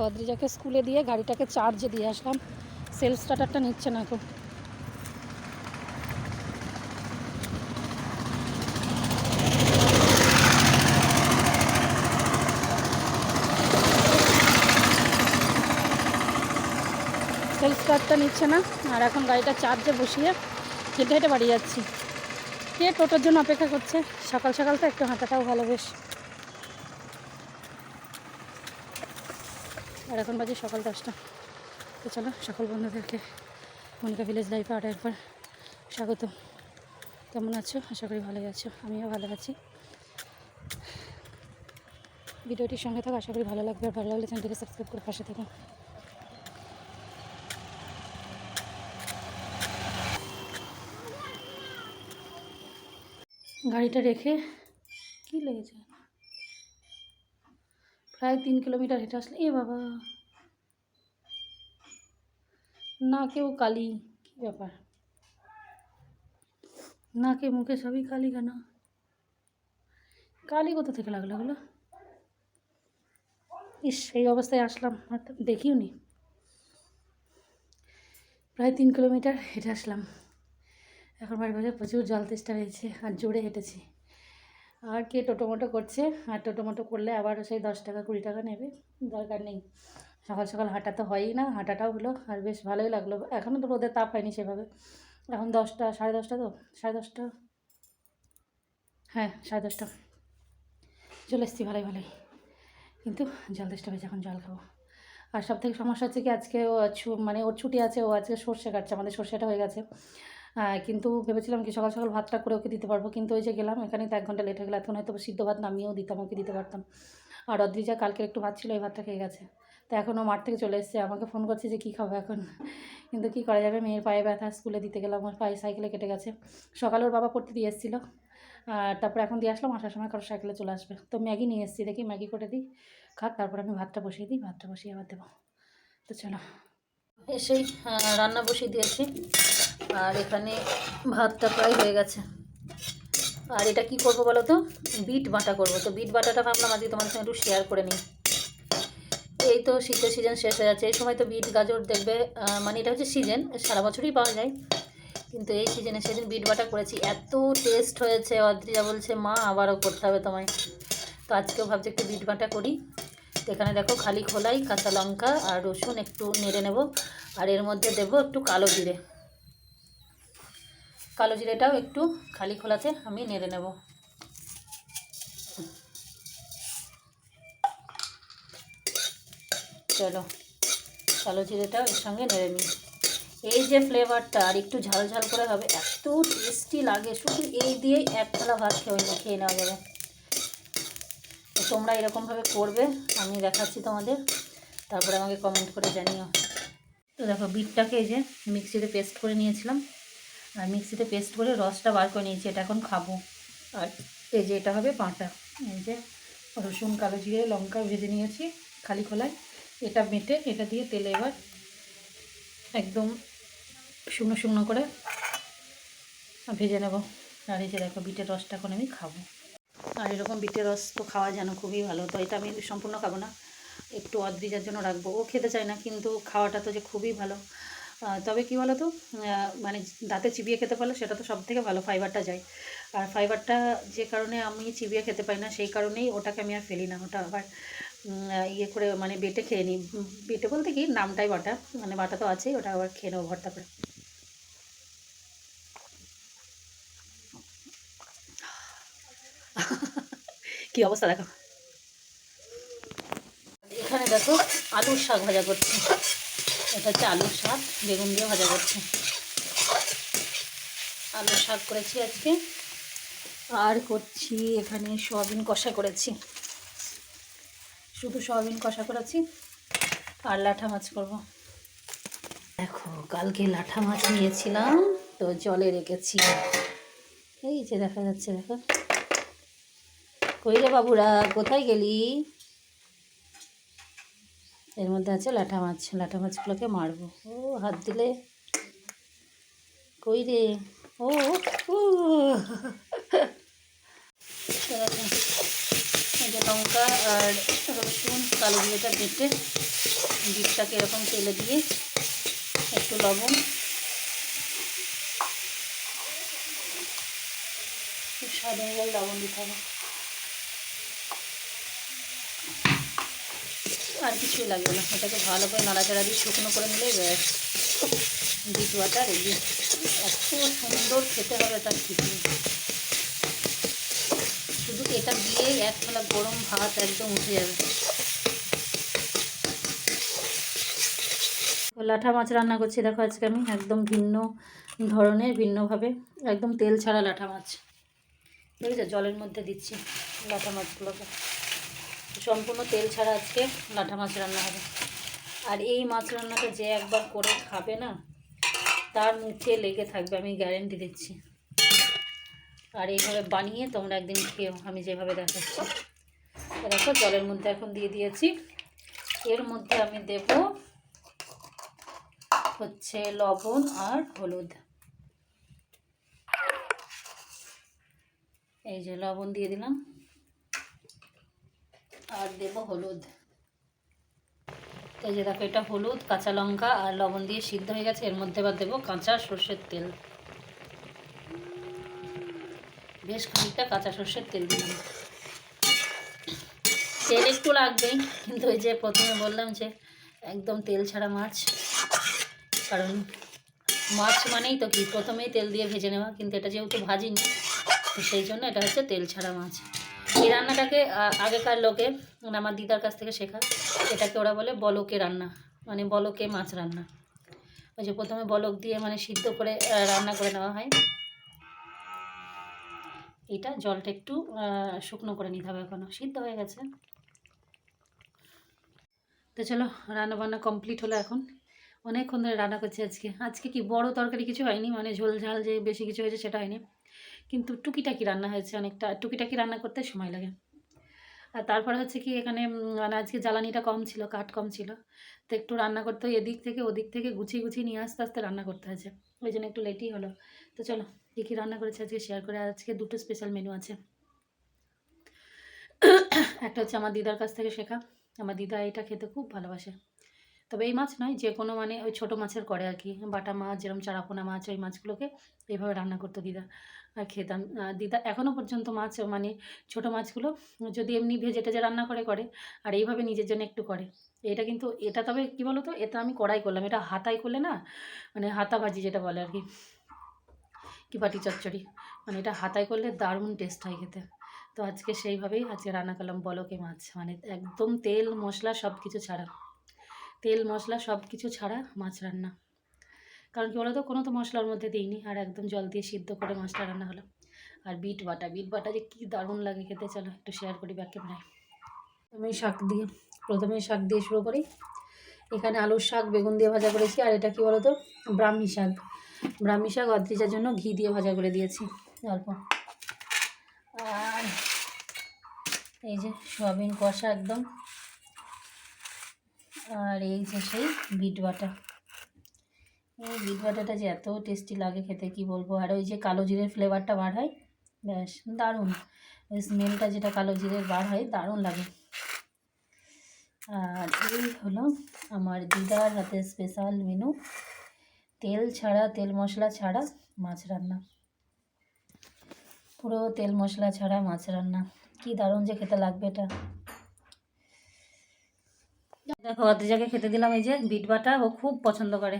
দেখো অদ্রিজাকে স্কুলে দিয়ে গাড়িটাকে চার্জে দিয়ে আসলাম। সেলফ স্টার্টারটা নিচ্ছে না এখন। সেলফ স্টার্টটা নিচ্ছে না, আর এখন গাড়িটা চার্জে বসিয়ে হেঁটে হেঁটে বাড়ি যাচ্ছি। কে টোটোর জন্য অপেক্ষা করছে? সকাল সকাল তো একটু হাঁটাটাও ভালো বেশ। আর এখন বাজে সকাল দশটা। তো চলো, সকল বন্ধুদেরকে মনিকা ভিলেজ লাইফে আর একবার স্বাগত। কেমন আছো? আশা করি ভালোই আছো, আমিও ভালো আছি। ভিডিওটির সঙ্গে থাকো, আশা করি ভালো লাগবে। আর ভালো লাগলে চ্যানেলটিকে সাবস্ক্রাইব করে পাশে থাকো। গাড়িটা রেখে কি লেগেছে? প্রায় তিন কিলোমিটার হেঁটে আসলে, এ বাবা। না কেউ কালি, কি ব্যাপার? না নাকে মুখে সবই কালি কেন? কালি কোথা থেকে লাগল এগুলো? ইস এই অবস্থায় আসলাম দেখিও নি। প্রায় তিন কিলোমিটার হেঁটে আসলাম। এখন বাড়ি বাজার প্রচুর জল তেষ্টা হয়েছে আর জোরে হেঁটেছি। আর কে টোটো মোটো করছে? আর টোটো মোটো করলে আবার সেই দশ টাকা, কুড়ি টাকা নেবে। দরকার নেই। সকাল সকাল হাঁটা তো হয়ই না, হাঁটাটাও হলো। আর বেশ ভালোই লাগল। এখনও তো রোদের তাপ হয়নি সেভাবে। এখন দশটা, সাড়ে দশটা তো? সাড়ে দশটা? হ্যাঁ সাড়ে দশটা। চলে এসছি ভালোই ভালোই। কিন্তু জল তেষ্টা পেয়েছে এখন জল খাব। আর সব থেকে সমস্যা হচ্ছে কি, আজকে ও মানে ওর ছুটি আছে, ও আজকে সর্ষে কাটছে। আমাদের সর্ষেটা হয়ে গেছে। কিন্তু ভেবেছিলাম কি সকাল সকাল ভাতটা করে ওকে দিতে পারব, কিন্তু ওই যে গেলাম এখানে তো এক ঘণ্টা লেট হয়ে গেলো এখন হয়তো সিদ্ধ ভাত নামিয়েও দিতাম, ওকে দিতে পারতাম। আর অদ্রিজা কালকের একটু ভাত ছিল এই ভাতটা খেয়ে গেছে। তো এখন ও মাঠ থেকে চলে এসেছে, আমাকে ফোন করছে যে কী খাব এখন? কিন্তু কী করা যাবে, মেয়ের পায়ে ব্যথা স্কুলে দিতে গেলাম, ওর পায়ে সাইকেলে কেটে গেছে। সকালে ওর বাবা পড়তে দিয়ে এসেছিল। আর তারপরে এখন দিয়ে আসলাম, আসার সময় কারও সাইকেলে চলে আসবে। তো ম্যাগি নিয়ে এসেছি, দেখি ম্যাগি করে দিই, খাক, তারপর আমি ভাতটা বসিয়ে দিই, ভাতটা বসিয়ে আবার দেবো। তো চলো। এসেই রান্না বসিয়ে দিয়েছি। আর এখানে ভাতটা প্রায় হয়ে গেছে। আর এটা কি করব বলো তো? বিট বাটা করব। তো বিট বাটাটা ভাবলাম আজকে তোমাদের সঙ্গে একটু শেয়ার করে নিই। এই তো শীতের সিজন শেষ হয়ে যাচ্ছে। এই সময় তো বিট, গাজর দেখবে মানে এটা হচ্ছে সিজন সারা বছরই পাওয়া যায়। কিন্তু এই সিজনে সেদিন বিট বাটা করেছি। এত টেস্ট হয়েছে, অদ্রিজা বলছে, মা, আবারও করতে হবে তোমায়। তো আজকেও ভাবছি একটু বিট বাটা করি। তো এখানে দেখো খালি খোলাই, কাঁচা লঙ্কা আর রসুন একটু নেড়ে নেব। আর এর মধ্যে দেবো একটু কালো জিরে। কালো জিরেটাও একটু খালি খোলাতে আমি নেড়ে নেব। চলো, কালো জিরেটাও এর সঙ্গে নেড়ে নিই। এই যে ফ্লেভারটা, আর একটু ঝাল ঝাল করে হবে, এত টেস্টি লাগে, শুধু এই দিয়েই এক ভাত খেয়ে খেয়ে নেওয়া যাবে। তো তোমরা এরকমভাবে করবে, আমি দেখাচ্ছি তোমাদের, তারপরে আমাকে কমেন্ট করে জানিও। তো দেখো, বিটটাকে এই যে মিক্সিতে পেস্ট করে নিয়েছিলাম। আর মিক্সিতে পেস্ট করে রসটা বার করে নিয়েছি, এটা এখন খাব। আর এই যে এটা হবে পাঁটা এই যে রসুন, কালো জিরে, লঙ্কা ভেজে নিয়েছি খালি খোলায়। এটা মেটে এটা দিয়ে তেলে এবার একদম শুকনো শুকনো করে ভেজে নেব। আর এই যে দেখো বিটের রসটা এখন আমি খাব। আর এরকম বিটের রস তো খাওয়া যেন খুবই ভালো। তো এটা আমি সম্পূর্ণ খাব না। একটু অদ্রিজার জন্য রাখব। ও খেতে চায় না, কিন্তু খাওয়াটা তো যে খুবই ভালো। তবে কি বলো তো মানে দাঁতে চিবিয়ে খেতে পারলে সেটা তো সব থেকে ভালো ফাইবারটা যায়। আর ফাইবারটা যে কারণে আমি চিবিয়ে খেতে পাই না, সেই কারণেই ওটাকে আমি আর ফেলি না, ওটা আবার ইয়ে করে মানে বেটে খেয়ে নিই। বেটে বলতে কি, নামটাই বাটা মানে বাটা তো আছেই, ওটা আবার খেয়ে নেব ভর্তা করে। কি অবস্থা দেখো। এখানে দেখো আলুর শাক ভাজা করছি। এটা হচ্ছে আলুর শাক, বেগুন দিয়ে ভাজা করছে। আলুর শাক করেছি আজকে। আর করছি এখানে সয়াবিন কষা করেছি। শুধু সয়াবিন কষা করেছি, আর লাঠা মাছ করব। দেখো, কালকে লাঠা মাছ নিয়েছিলাম, তো জলে রেখেছি। এই যে দেখা যাচ্ছে, দেখো। কই বাবুরা, কোথায় গেলি? এর মধ্যে আছে লাঠা মাছ। লাঠা মাছগুলোকে মারবো। ও, হাত দিলে। কই রে? ও লঙ্কা আর রসুন, কালো জিরেটা বেটে ডিপটাকে এরকম তেলে দিয়ে একটু লবণ। অনুযায়ী লবণ দিতে হবে। আর কিছুই লাগবে না। এটাকে ভালো করে নাড়াচাড়া দিয়ে শুকনো করে নিলেই ব্যাস। বিট বাটা রেডি এত সুন্দর খেতে হবে তার ঠিক নেই শুধু এটা দিয়েই এক থালা গরম ভাত একদম উঠে যাবে। লাঠা মাছ রান্না করছি। দেখো আজকে আমি একদম ভিন্ন ধরনের ভিন্নভাবে একদম তেল ছাড়া লাঠা মাছ। দেখেছ জলের মধ্যে দিচ্ছি লাঠা মাছগুলোকে। সম্পূর্ণ তেল ছাড়া আজকে লাঠা মাছ রান্না হবে। আর এই মাছ রান্নাটা যে একবার করে খাবে না, তার মুখে লেগে থাকবে, আমি গ্যারেন্টি দিচ্ছি। আর এইভাবে বানিয়ে তোমরা একদিন খেও আমি যেভাবে দেখাচ্ছি। দেখো, জলের মধ্যে এখন দিয়ে দিয়েছি। এর মধ্যে আমি দেব হচ্ছে লবণ আর হলুদ। এই যে লবণ দিয়ে দিলাম। আর দেব হলুদ। এই যে দেখো, এটা হলুদ, কাঁচা লঙ্কা আর লবণ দিয়ে সিদ্ধ হয়ে গেছে। এর মধ্যে এবার দেবো কাঁচা সর্ষের তেল। বেশ খানিকটা কাঁচা সর্ষের তেল দিলাম। তেল একটু লাগবেই কিন্তু ওই যে প্রথমে বললাম যে একদম তেল ছাড়া মাছ। কারণ মাছ মানেই তো কি? প্রথমেই তেল দিয়ে ভেজে নেওয়া, কিন্তু এটা যেহেতু ভাজিনি, তো সেই জন্য এটা হচ্ছে তেল ছাড়া মাছ। এই রান্নাটাকে আগেকার লোকে মানে আমার দিদার কাছ থেকে শেখা, এটাকে ওরা বলে বলকে রান্না মানে বলকে মাছ রান্না। ওই যে প্রথমে বলক দিয়ে মানে সিদ্ধ করে রান্না করে নেওয়া হয়। এটা জলটা একটু শুকনো করে নিতে হবে এখনও সিদ্ধ হয়ে গেছে। তো চলো রান্না বান্না কমপ্লিট হলো এখন। অনেকক্ষণ ধরে রান্না করছি আজকে। আজকে কি বড় তরকারি কিছু হয়নি? মানে ঝোল ঝাল যে বেশি কিছু হয়েছে সেটা হয়নি। কিন্তু টুকিটাকি রান্না হয়েছে অনেকটা, টুকিটাকি রান্না করতে সময় লাগে। আর তারপরে হচ্ছে কি এখানে মানে আজকে জ্বালানিটা কম ছিল, কাঠ কম ছিল। তো একটু রান্না করতে এদিক থেকে, ওদিক থেকে গুছিয়ে গুছিয়ে নিয়ে আস্তে আস্তে রান্না করতে হয়েছে। ওই জন্য একটু লেটই হলো। তো চলো, কী কী রান্না করেছে আজকে শেয়ার করে। আজকে দুটো স্পেশাল মেনু আছে। একটা হচ্ছে আমার দিদার কাছ থেকে শেখা। আমার দিদা এটা খেতে খুব ভালোবাসে। তবে এই মাছ নয় যে কোনো মানে ওই ছোটো মাছের করে আর কি। বাটা মাছ, যেরকম চারাপোনা মাছ, ওই মাছগুলোকে এইভাবে রান্না করতো দিদা আর খেতাম। দিদা এখনও পর্যন্ত মাছ মানে ছোটো মাছগুলো যদি এমনি ভেজে টেজে রান্না করে করে আর এইভাবে নিজের জন্য একটু করে। এটা কিন্তু, এটা তবে কী বলো তো এটা আমি কড়াই করলাম। এটা হাতায় করলে না মানে হাতা ভাজি যেটা বলে আর কি কি বাটি চচ্চড়ি মানে এটা হাতায় করলে দারুণ টেস্ট হয় খেতে। তো আজকে সেইভাবেই আজকে রান্না করলাম বলকে মাছ মানে একদম তেল, মশলা সব কিছু ছাড়া। তেল, মশলা সব কিছু ছাড়া মাছ রান্না। কারণ কি বলতো, কোনো তো মশলার মধ্যে দিইনি আর একদম জল দিয়ে সিদ্ধ করে মাছটা রান্না হলো। আর বিট বাটা বিট বাটা যে কী দারুণ লাগে খেতে, চলো একটু শেয়ার করি ব্যাক ক্যামেরায় প্রথমেই শাক দিয়ে প্রথমেই শাক দিয়ে শুরু করি। এখানে আলুর শাক, বেগুন দিয়ে ভাজা করেছি। আর এটা কি বলতো, ব্রাহ্মী শাক। ব্রাহ্মী শাক অদ্রিজার জন্য ঘি দিয়ে ভাজা করে দিয়েছি, অল্প। আর এই যে সোয়াবিন কষা একদম। আর এই যে সেই বিট বাটা এই বিট বাটাটা যে এত টেস্টি লাগে খেতে, কি বলব? আর ওই যে কালো জিরের ফ্লেভারটা বার হয়, ব্যাস, দারুণ। ওই স্মেলটা যেটা কালো জিরের বার হয়, দারুণ লাগে। আর এই হলো আমার দিদার হাতে স্পেশাল মেনু তেল ছাড়া, তেল মশলা ছাড়া মাছ রান্না। পুরো তেল মশলা ছাড়া মাছ রান্না। কি দারুণ যে খেতে লাগবে এটা। দেখো অদ্রিজাকে খেতে দিলাম এই যে বিট বাটা ও খুব পছন্দ করে।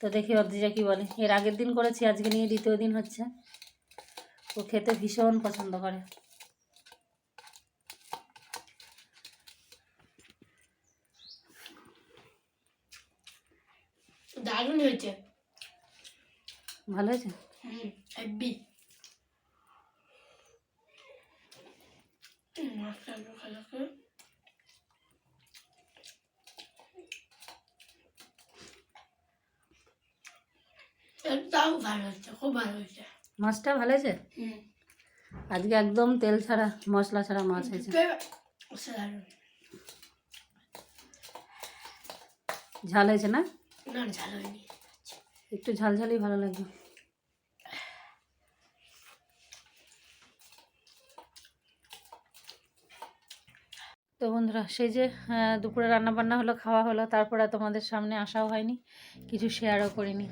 তো দেখি অদ্রিজা কি বলে। এর আগের দিন করেছি আজকে নিয়ে দ্বিতীয় দিন হচ্ছে। ও খেতে ভীষণ পছন্দ করে। দারুণ হয়েছে। ভালো হয়েছে? মাছটা ভালো হয়েছে খুব ভালো হয়েছে। মাছটা ভালো হয়েছে? আজকে একদম তেল ছাড়া মশলা ছাড়া মাছ হয়েছে। ঝাল হয়েছে না? না ঝাল হয়নি। একটু ঝাল ঝালই ভালো লাগবে। তো বন্ধুরা সেই যে দুপুরে রান্না বান্না হলো খাওয়া হলো তারপরে তোমাদের সামনে আসাও হয়নি কিছু শেয়ারও করিনি।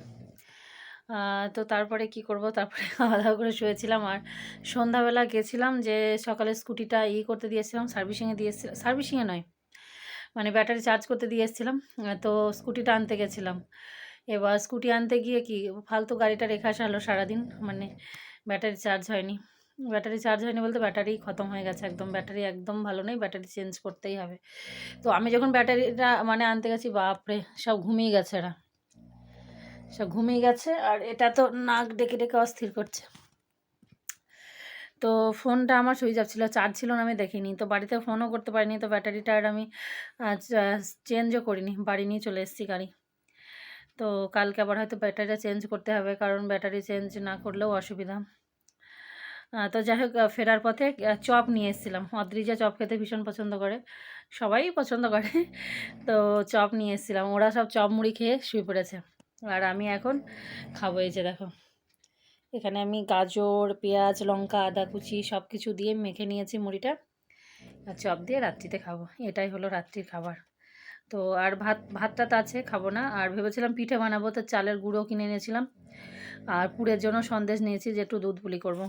তো তারপরে কি করব? তারপরে খাওয়া দাওয়া করে শুয়েছিলাম আর সন্ধ্যাবেলা গেছিলাম যে সকালে স্কুটিটা ই করতে দিয়েছিলাম সার্ভিসিংয়ে দিয়েছিলাম সার্ভিসিংয়ে নয় মানে ব্যাটারি চার্জ করতে দিয়ে এসেছিলাম তো স্কুটিটা আনতে গেছিলাম। এবার স্কুটি আনতে গিয়ে কি ফালতু গাড়িটা রেখে আসা হলো সারাদিন মানে ব্যাটারি চার্জ হয়নি। ব্যাটারি চার্জ হয়নি বলতে ব্যাটারি খতম হয়ে গেছে একদম, ব্যাটারি একদম ভালো নেই, ব্যাটারি চেঞ্জ করতেই হবে। তো আমি যখন ব্যাটারিটা মানে আনতে গেছি, বাপরে, সব ঘুমিয়ে গেছে এরা। সব ঘুমিয়ে গেছে আর এটা তো নাক ডেকে ডেকে অস্থির করছে। তো ফোনটা আমার সুইচ অফ ছিল, চার্জ ছিল না, আমি দেখিনি। তো বাড়িতে ফোনও করতে পারিনি, তো ব্যাটারিটা আর আমি চেঞ্জও করিনি, বাড়ি নিয়ে চলে এসেছি গাড়ি। তো কালকে আবার হয়তো ব্যাটারিটা চেঞ্জ করতে হবে, কারণ ব্যাটারি চেঞ্জ না করলেও অসুবিধা। তো যাই হোক ফেরার পথে চপ নিয়ে এসেছিলাম। অদ্রিজা চপ খেতে ভীষণ পছন্দ করে, সবাই পছন্দ করে। তো চপ নিয়ে এসেছিলাম। ওরা সব চপ মুড়ি খেয়ে শুয়ে পড়েছে। আর আমি এখন খাব এই যে দেখো। এখানে আমি গাজর, পেঁয়াজ, লঙ্কা, আদা কুচি সব কিছু দিয়ে মেখে নিয়েছি মুড়িটা। আর চপ দিয়ে রাত্রিতে খাব। এটাই হলো রাত্রির খাবার। তো আর ভাত, ভাতটা তো আছে, খাব না। আর ভেবেছিলাম পিঠে বানাবো, তো চালের গুঁড়ো কিনে নিয়েছিলাম আর পুরের জন্য সন্দেশ নিয়েছি যে একটু দুধ পুলি করব।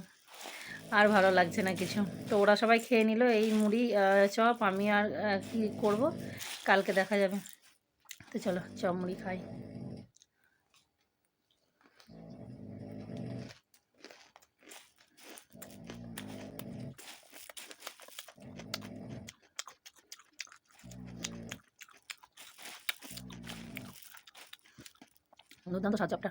আর ভালো লাগছে না কিছু। তো ওরা সবাই খেয়ে নিল এই মুড়ি চপ, আমি আর কি করব? কালকে দেখা যাবে। তো চলো, চপ, মুড়ি খাই। দুর্দান্ত স্বাদ চপটা